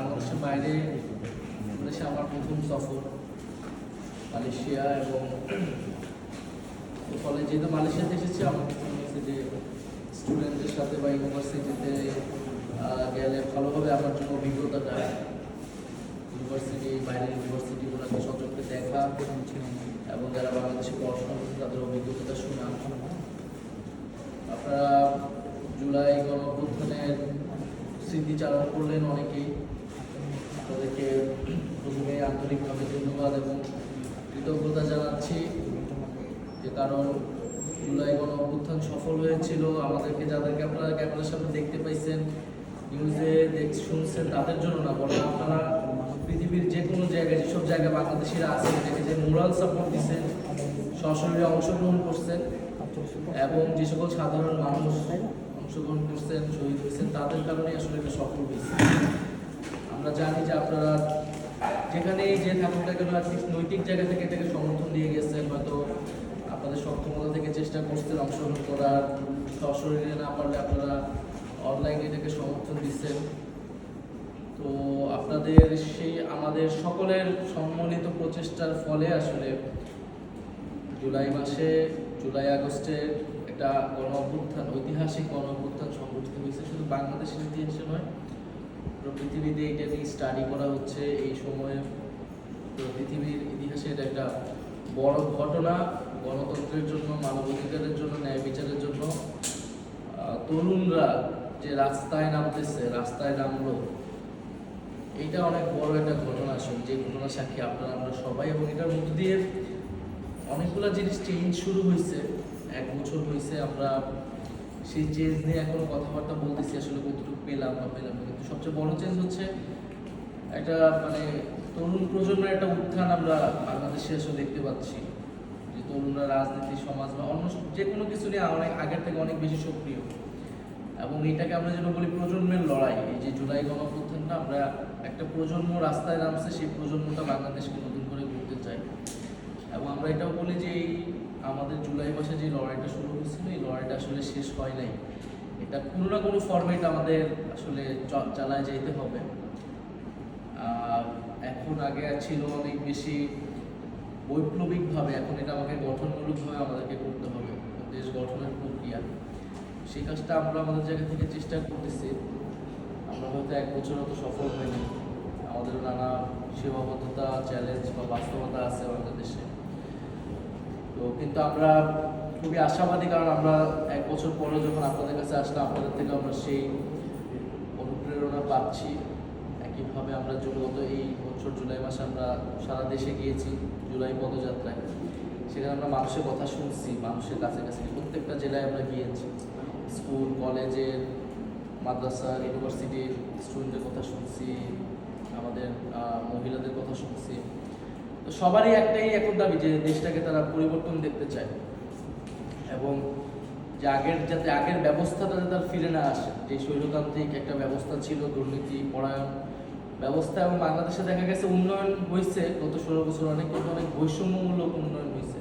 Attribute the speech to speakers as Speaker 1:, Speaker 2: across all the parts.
Speaker 1: বাংলাদেশের বাইরে বাংলাদেশে আমার প্রথম সফর, মালয়েশিয়া এবং ফলে যেহেতু মালয়েশিয়াতে এসেছি, আমার যে স্টুডেন্টদের সাথে বা ইউনিভার্সিটিতে গেলে ভালোভাবে আমার জন্য অভিজ্ঞতাটা ইউনিভার্সিটি বাইরের ইউনিভার্সিটিগুলোকে সচক্ষে দেখা এবং যারা বাংলাদেশে পড়াশোনা করছে, তাদের অভিজ্ঞতাটা শোনা আপনারা জুলাই গণ অভ্যুত্থানের স্মৃতিচারণ করলেন অনেকেই। তাদেরকে প্রথমে আন্তরিকভাবে ধন্যবাদ এবং কৃতজ্ঞতা জানাচ্ছি যে কারণ জুলাই গণ অভ্যুত্থান সফল হয়েছিল। আমাদেরকে যাদেরকে আপনারা ক্যামেরার সামনে দেখতে পাইছেন, নিউজে দেখ শুনছেন, তাদের জন্য না, বরং আপনারা পৃথিবীর যে কোনো জায়গায়, যেসব জায়গায় বাংলাদেশিরা আছে এটাকে যে মোরাল সাপোর্ট দিচ্ছেন, সশরীরে অংশগ্রহণ করছেন এবং যে সকল সাধারণ মানুষ অংশগ্রহণ করছেন, শহীদ হয়েছেন, তাদের কারণে আসলে এটা সফল হয়েছে। আমরা জানি যে আপনারা যেখানেই যে থাকুন না কেন নৈতিক জায়গা থেকে এটাকে সমর্থন দিয়ে গেছেন, হয়তো আপনাদের সক্ষমতা থেকে চেষ্টা করছেন অংশগ্রহণ করার সশরীরে না পারলে আপনারা অনলাইনে এটাকে সমর্থন দিচ্ছেন। তো আপনাদের সেই আমাদের সকলের সম্মিলিত প্রচেষ্টার ফলে আসলে জুলাই মাসে, জুলাই আগস্টে একটা গণ অভ্যুত্থান ঐতিহাসিক গণ অভ্যুত্থান সংগঠিত হয়েছে, শুধু বাংলাদেশের ইতিহাসে নয় পুরো পৃথিবীতে এটা নিয়ে স্টাডি করা হচ্ছে এই সময়ে। পুরো পৃথিবীর ইতিহাসে এটা একটা বড় ঘটনা, গণতন্ত্রের জন্য, মানবাধিকারের জন্য, ন্যায় বিচারের জন্য। তরুণরা যে রাস্তায় নামতেছে, রাস্তায় নামলো এইটা অনেক বড় একটা ঘটনা আসলে। যে ঘটনা সাক্ষী আপনারা, আমরা সবাই, এবং এটার মধ্য দিয়ে অনেকগুলো জিনিস চেঞ্জ শুরু হয়েছে। এক বছর হয়েছে আমরা সেই চেঞ্জ নিয়ে এখন কথাবার্তা বলতেছি, আসলে কতটুকু পেলাম বা পেলাম কিন্তু সবচেয়ে বড় চেঞ্জ হচ্ছে একটা মানে তরুণ প্রজন্মের একটা উত্থান আমরা বাংলাদেশে এসে দেখতে পাচ্ছি। যে তরুণরা রাজনীতি, সমাজ বা অন্য যে কোনো কিছু নিয়ে অনেক আগের থেকে অনেক বেশি সক্রিয়। এবং এটাকে আমরা যেন বলি প্রজন্মের লড়াই। এই যে জুলাই গণঅভ্যুত্থানটা আমরা একটা প্রজন্ম রাস্তায় নামছে, সেই প্রজন্মটা বাংলাদেশকে নতুন করে করতে চাই এবং আমরা এটাও বলি যে এই আমাদের জুলাই মাসে যে লড়াইটা শুরু হয়েছিল, এই লড়াইটা আসলে শেষ হয় নাই। এটা কোনো না কোনো ফর্মেট আমাদের আসলে চালায় যেতে হবে। এখন আগে ছিল অনেক বেশি বৈপ্লবিকভাবে, এখন এটা আমাকে গঠনমূলকভাবে আমাদেরকে করতে হবে। দেশ গঠনের প্রক্রিয়া। সেই কাজটা আমরা আমাদের জায়গা থেকে চেষ্টা করতেছি। আমরা হয়তো এক বছর অত সফল হয়নি। আমাদের নানা সীমাবদ্ধতা চ্যালেঞ্জ বা বাস্তবতা আছে বাংলাদেশে তো কিন্তু আমরা খুবই আশাবাদী কারণ আমরা এক বছর পরে যখন আপনাদের কাছে আসলাম, আপনাদের থেকে আমরা সেই অনুপ্রেরণা পাচ্ছি। একইভাবে আমরা গত এই বছর জুলাই মাসে আমরা সারা দেশে গিয়েছি, জুলাই পদযাত্রায়। সেখানে আমরা মানুষের কথা শুনছি, মানুষের কাছে কাছে প্রত্যেকটা জেলায় আমরা গিয়েছি। স্কুল কলেজের মাদ্রাসা, ইউনিভার্সিটির স্টুডেন্টের কথা শুনছি, আমাদের মহিলাদের কথা শুনছি। তো সবারই একটাই এখন দাবি যে দেশটাকে তারা পরিবর্তন দেখতে চায়। এবং যে আগের, যাতে আগের ব্যবস্থাটা যাতে ফিরে না আসে, যে স্বৈরতান্ত্রিক একটা ব্যবস্থা ছিল, দুর্নীতি, পরায়ণ ব্যবস্থা, এবং বাংলাদেশে দেখা গেছে উন্নয়ন হয়েছে গত ষোলো বছর অনেক কিন্তু অনেক বৈষম্যমূলক উন্নয়ন হয়েছে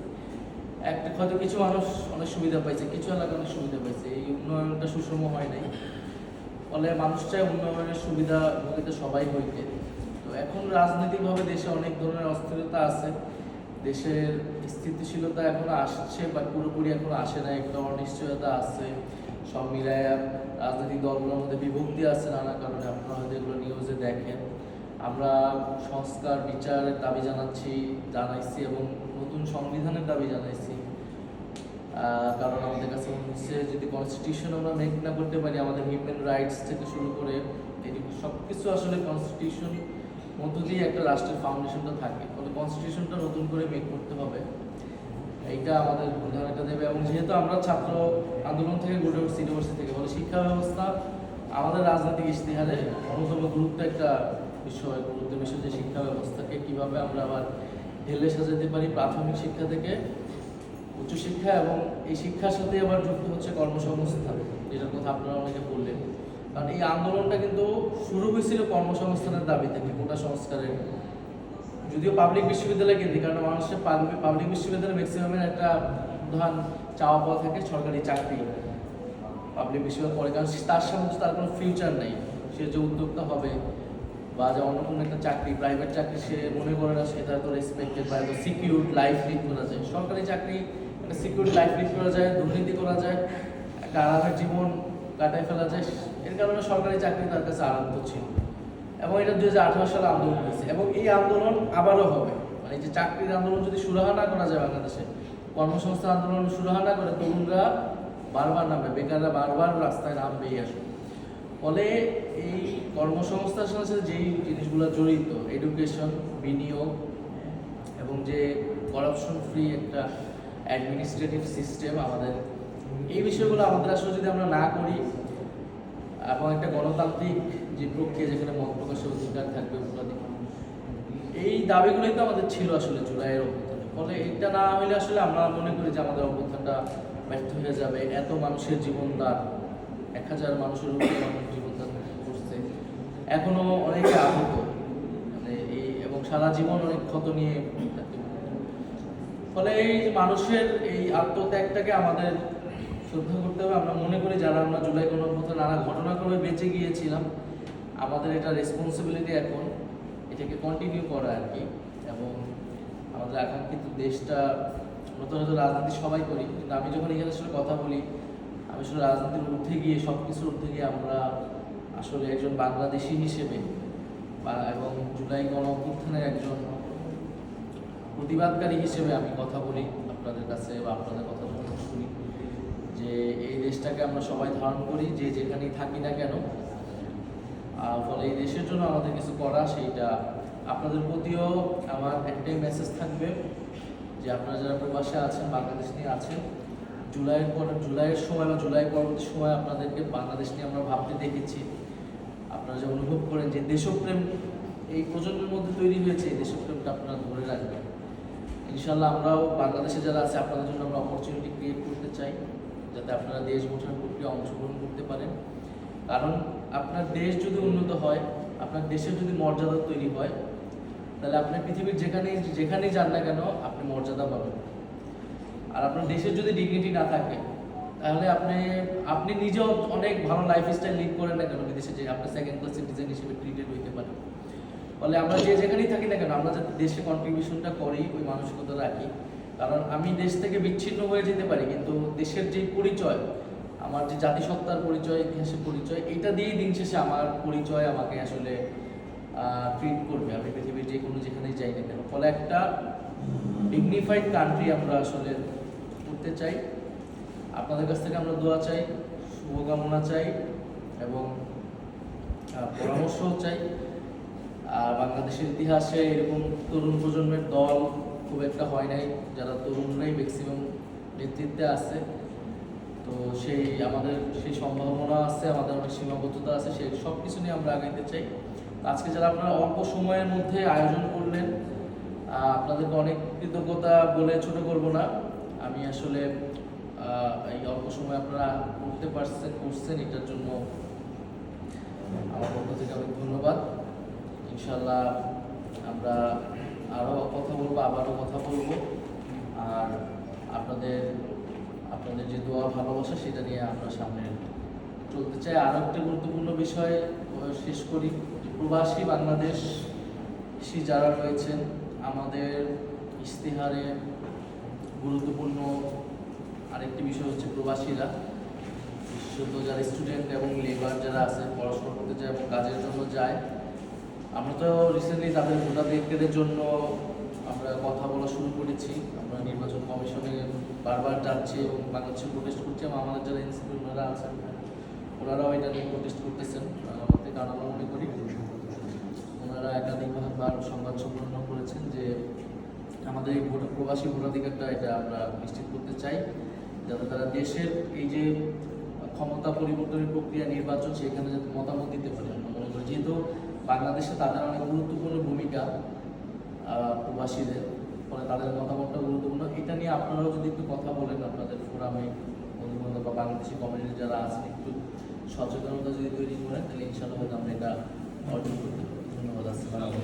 Speaker 1: একটা হয়তো কিছু মানুষ অনেক সুবিধা পাইছে, কিছু এলাকা অনেক সুবিধা পাইছে, এই উন্নয়নটা সুষম হয় নাই। ফলে মানুষ চায় উন্নয়নের সুবিধা ভোগীতে সবাই হইতে। এখন রাজনৈতিকভাবে দেশে অনেক ধরনের অস্থিরতা আছে। দেশের স্থিতিশীলতা এখন আসছে বা পুরোপুরি এখন আসে না একটা অনিশ্চয়তা আছে। সব মিলায় রাজনৈতিক দলগুলোর মধ্যে বিভক্তি আছে নানা কারণে। আপনারা হয়তো এগুলো নিউজে দেখেন। আমরা সংস্কার, বিচারের দাবি জানাচ্ছি, জানাইছি এবং নতুন সংবিধানের দাবি জানাইছি। কারণ আমাদের কাছে মনে হচ্ছে যদি কনস্টিটিউশন আমরা মেক না করতে পারি, আমাদের হিউম্যান রাইটস থেকে শুরু করে সব কিছু আসলে কনস্টিটিউশন মধ্য দিয়ে একটা রাষ্ট্রের ফাউন্ডেশনটা থাকে। ফলে কনস্টিটিউশনটা নতুন করে মেক করতে হবে। এইটা আমাদের উদাহরণটা দেবে। এবং যেহেতু আমরা ছাত্র আন্দোলন থেকে গড়ে উঠছি ইউনিভার্সিটি থেকে, ফলে শিক্ষা ব্যবস্থা আমাদের রাজনৈতিক ইশতেহারে অন্যতম গুরুত্ব একটা বিষয় গুরুত্ব বিষয় যে শিক্ষা ব্যবস্থাকে কীভাবে আমরা আবার ঢেলে সাজাতে পারি প্রাথমিক শিক্ষা থেকে উচ্চশিক্ষা এবং এই শিক্ষার সাথে আবার যুক্ত হচ্ছে কর্মসংস্থান, যেটার কথা আপনারা অনেকে বললেন। কারণ এই আন্দোলনটা কিন্তু শুরু হয়েছিল কর্মসংস্থানের দাবি থেকে কোটা সংস্কারের। যদিও পাবলিক বিশ্ববিদ্যালয় কেন্দ্রিক, কারণ মানুষের পাবলিক বিশ্ববিদ্যালয় ম্যাক্সিমামের একটা প্রধান চাওয়া পাওয়া থাকে সরকারি চাকরি। পাবলিক বিশ্ববিদ্যালয় পড়ে, কারণ তার সামনে তার কোনো ফিউচার নেই। সে যে উদ্যোক্তা হবে বা যে অন্য কোনো একটা চাকরি প্রাইভেট চাকরি সে মনে করে না, সেটা তো রেসপেক্টেড বা এত সিকিউর লাইফ লিড করা যায়। সরকারি চাকরি, একটা সিকিউর লাইফ লিড করা যায়, দুর্নীতি করা যায়, একটা আরামের জীবন কাটায় ফেলা যায় এর কারণে সরকারি চাকরি তার কাছে আনন্দ ছিল। এবং এটা দুই হাজার আঠারো সালে আন্দোলন হয়েছে। এবং এই আন্দোলন আবারও হবে। মানে যে চাকরির আন্দোলন যদি সুরাহা না করা যায় বাংলাদেশে, কর্মসংস্থান আন্দোলন সুরাহা না করে, তরুণরা বারবার নামবে, বেকাররা বারবার রাস্তায় নামবেই আসবে ফলে এই কর্মসংস্থানের সাথে সাথে যেই জিনিসগুলো জড়িত এডুকেশন বিনিয়োগ এবং যে করাপশন ফ্রি একটা অ্যাডমিনিস্ট্রেটিভ সিস্টেম আমাদের, এই বিষয়গুলো আমাদের আসলে যদি আমরা না করি এবং একটা গণতান্ত্রিক যে প্রক্রিয়া যেখানে মত প্রকাশের অধিকার থাকবে এই দাবিগুলোই তো আমাদের ছিল আসলে জুলাইয়ের অভ্যুত্থানে। ফলে এটা না হলে আসলে আমরা মনে করি যে আমাদের অভ্যুত্থানটা ব্যর্থ হয়ে যাবে। এত মানুষের জীবনদান, এক হাজার মানুষের উপরে মানুষ জীবনদান করছে। এখনও অনেকে আহত। মানে এই এবং সারা জীবন অনেক ক্ষত নিয়ে। ফলে এই মানুষের এই আত্মত্যাগটাকে আমাদের শ্রদ্ধা করতে হবে। আমরা মনে করি যারা আমরা জুলাই গণঅভ্যুত্থান নানা ঘটনাক্রমে বেঁচে গিয়েছিলাম, আমাদের এটা রেসপন্সিবিলিটি এখন এটাকে কন্টিনিউ করা আর কি। এবং আমাদের আকাঙ্ক্ষিত দেশটা নতুন নতুন রাজনীতি সবাই করি। কিন্তু আমি যখন এখানে আসলে কথা বলি, আমি আসলে রাজনীতির ঊর্ধ্বে গিয়ে সব কিছুর ঊর্ধ্বে গিয়ে আমরা আসলে একজন বাংলাদেশি হিসেবে বা- এবং জুলাই গণ অভ্যুত্থানের একজন প্রতিবাদকারী হিসেবে আমি কথা বলি আপনাদের কাছে বা আপনাদের কথা যে এই দেশটাকে আমরা সবাই ধারণ করি, যে যেখানেই থাকি না কেন ফলে এই দেশের জন্য আমাদের কিছু করা সেইটা আপনাদের প্রতিও আমার একটাই মেসেজ থাকবে যে আপনারা যারা প্রবাসে আছেন, বাংলাদেশ নিয়ে আছেন, জুলাইয়ের পর, জুলাইয়ের সময় বা জুলাই পরবর্তী সময় আপনাদেরকে বাংলাদেশ নিয়ে আমরা ভাবতে দেখেছি। আপনারা যে অনুভব করেন যে দেশপ্রেম এই প্রজন্মের মধ্যে তৈরি হয়েছে, এই দেশপ্রেমটা আপনারা ধরে রাখবেন। ইনশাল্লাহ আমরাও বাংলাদেশে যারা আছে, আপনাদের জন্য আমরা অপরচুনিটি ক্রিয়েট করতে চাই। যাতে আপনারা দেশ গঠন প্রক্রিয়া অংশগ্রহণ করতে পারেন। কারণ আপনার দেশ যদি উন্নত হয়, আপনার দেশের যদি মর্যাদা তৈরি হয়, তাহলে আপনার পৃথিবীর যেখানেই যেখানেই যান না কেন, আপনি মর্যাদা পাবেন। আর আপনার দেশের যদি ডিগনিটি না থাকে, তাহলে আপনি আপনি নিজেও অনেক ভালো লাইফ স্টাইল লিড করেন না কেন বিদেশে যে আপনার সেকেন্ড ক্লাস সিটিজেন হিসেবে ট্রিটেড হইতে পারেন ফলে আমরা যে যেখানেই থাকি না কেন, আমরা যাতে দেশে কন্ট্রিবিউশনটা করি, ওই মানসিকতা রাখি। কারণ আমি দেশ থেকে বিচ্ছিন্ন হয়ে যেতে পারি, কিন্তু দেশের যে পরিচয়, আমার যে জাতিসত্তার পরিচয়, ইতিহাসের পরিচয় এটা দিয়েই দিন শেষে আমার পরিচয় আমাকে আসলে ট্রিট করবে। আমি পৃথিবীর যে কোনো যেখানেই যাই না কেন। ফলে একটা ডিগনিফাইড কান্ট্রি আমরা আসলে করতে চাই। আপনাদের কাছ থেকে আমরা দোয়া চাই, শুভকামনা চাই এবং পরামর্শও চাই। আর বাংলাদেশের ইতিহাসে এরকম তরুণ প্রজন্মের দল খুব একটা হয় নাই, যারা তরুণরাই ম্যাক্সিমাম নেতৃত্বে আছে। তো সেই আমাদের সেই সম্ভাবনা আছে, আমাদের অনেক সীমাবদ্ধতা আছে, সেই সব কিছু নিয়ে আমরা আগাইতে চাই। আজকে যারা আপনারা অল্প সময়ের মধ্যে আয়োজন করলেন আপনাদেরকে অনেক কৃতজ্ঞতা বলে ছোট করব না। আমি আসলে এই অল্প সময় আপনারা করতে পারছেন, করছেন, এটার জন্য আমার পক্ষ থেকে অনেক ধন্যবাদ। ইনশাল্লাহ আমরা আরও কথা বলব, আবারও কথা বলব। আর আপনাদের আপনাদের যে দোয়া, ভালোবাসা, সেটা নিয়ে আমরা সামনে চলতে চাই। আরও একটা গুরুত্বপূর্ণ বিষয় শেষ করি। প্রবাসী বাংলাদেশ যারা রয়েছেন, আমাদের ইশতেহারে গুরুত্বপূর্ণ আরেকটি বিষয় হচ্ছে প্রবাসীরা। বিশেষত যারা স্টুডেন্ট এবং লেবার যারা আছে, পড়াশোনা করতে যায় এবং কাজের জন্য যায় আমরা তো রিসেন্টলি তাদের ভোটাধিকারের জন্য আমরা কথা বলা শুরু করেছি। আমরা নির্বাচন কমিশনে বারবার যাচ্ছি এবং বাংলাদেশে প্রোটেস্ট করছি এবং আমাদের যারা ওনারা আছেন, ওনারাও এটা নিয়ে প্রোটেস্ট করতেছেন। আমাদের কারণ আমরা মনে করি ওনারা একাধিকবার সংবাদ সম্মেলন করেছেন যে আমাদের এই ভোট প্রবাসী ভোটাধিকারটা এটা আমরা নিশ্চিত করতে চাই, যাতে তারা দেশের এই যে ক্ষমতা পরিবর্তনের প্রক্রিয়া নির্বাচন সেখানে যাতে মতামত দিতে পারে। আমরা মনে করি যেহেতু বাংলাদেশে তাদের অনেক গুরুত্বপূর্ণ ভূমিকা প্রবাসীদের, ফলে তাদের মতামতটা গুরুত্বপূর্ণ। এটা নিয়ে আপনারাও যদি একটু কথা বলেন আপনাদের ফোরামে, বন্ধুবান্ধব বা বাংলাদেশি কমিউনিটি যারা আছেন, একটু সচেতনতা যদি তৈরি করেন, তাহলে ইনশাআল্লাহ আমরা এটা অর্জন করতে পারি ধন্যবাদ, আসসালামু